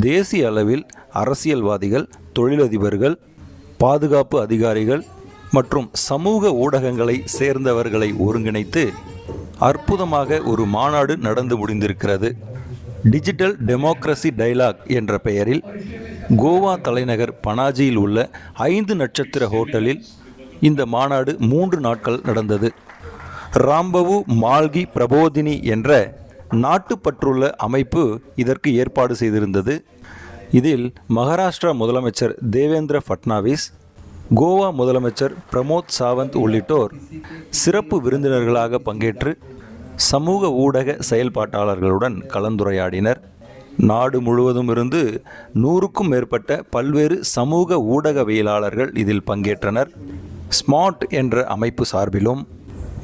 தேசிய அளவில் அரசியல்வாதிகள் தொழிலதிபர்கள் பாதுகாப்பு அதிகாரிகள் மற்றும் சமூக ஊடகங்களை சேர்ந்தவர்களை ஒருங்கிணைத்து அற்புதமாக ஒரு மாநாடு நடந்து முடிந்திருக்கிறது. டிஜிட்டல் டெமோக்ரஸி டைலாக் என்ற பெயரில் கோவா தலைநகர் பனாஜியில் உள்ள ஐந்து நட்சத்திர ஹோட்டலில் இந்த மாநாடு மூன்று நாட்கள் நடந்தது. ராம்பவு மால்கி பிரபோதினி என்ற நாட்டுப்பற்றுள்ள அமைப்பு இதற்கு ஏற்பாடு செய்திருந்தது. இதில் மகாராஷ்டிரா முதலமைச்சர் தேவேந்திர ஃபட்னாவிஸ் கோவா முதலமைச்சர் பிரமோத் சாவந்த் உள்ளிட்டோர் சிறப்பு விருந்தினர்களாக பங்கேற்று சமூக ஊடக செயல்பாட்டாளர்களுடன் கலந்துரையாடினர். நாடு முழுவதும் இருந்து நூறுக்கும் மேற்பட்ட பல்வேறு சமூக ஊடகவியலாளர்கள் இதில் பங்கேற்றனர். ஸ்மார்ட் என்ற அமைப்பு சார்பிலும்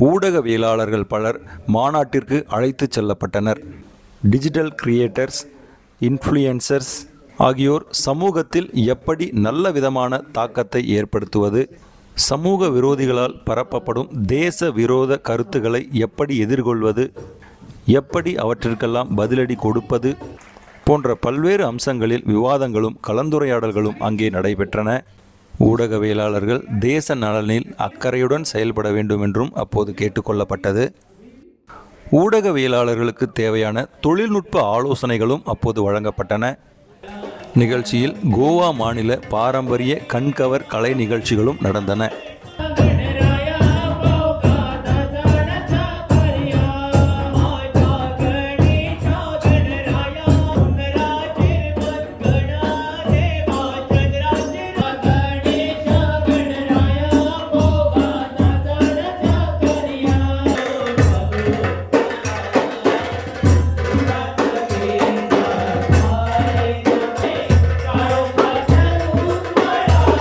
ஊடகவியலாளர்கள் பலர் மாநாட்டிற்கு அழைத்துச் செல்லப்பட்டனர். டிஜிட்டல் கிரியேட்டர்ஸ் இன்ஃப்ளூயன்சர்ஸ் ஆகியோர் சமூகத்தில் எப்படி நல்ல விதமான தாக்கத்தை ஏற்படுத்துவது சமூக விரோதிகளால் பரப்பப்படும் தேச விரோத கருத்துக்களை எப்படி எதிர்கொள்வது எப்படி அவற்றிற்கெல்லாம் பதிலடி கொடுப்பது போன்ற பல்வேறு அம்சங்களில் விவாதங்களும் கலந்துரையாடல்களும் அங்கே நடைபெற்றன. ஊடகவியலாளர்கள் தேச நலனில் அக்கறையுடன் செயல்பட வேண்டும் என்றும் அப்போது கேட்டுக்கொள்ளப்பட்டது. ஊடகவியலாளர்களுக்கு தேவையான தொழில்நுட்ப ஆலோசனைகளும் அப்போது வழங்கப்பட்டன. நிகழ்ச்சியில் கோவா மாநில பாரம்பரிய கண்கவர் கலை நிகழ்ச்சிகளும் நடந்தன.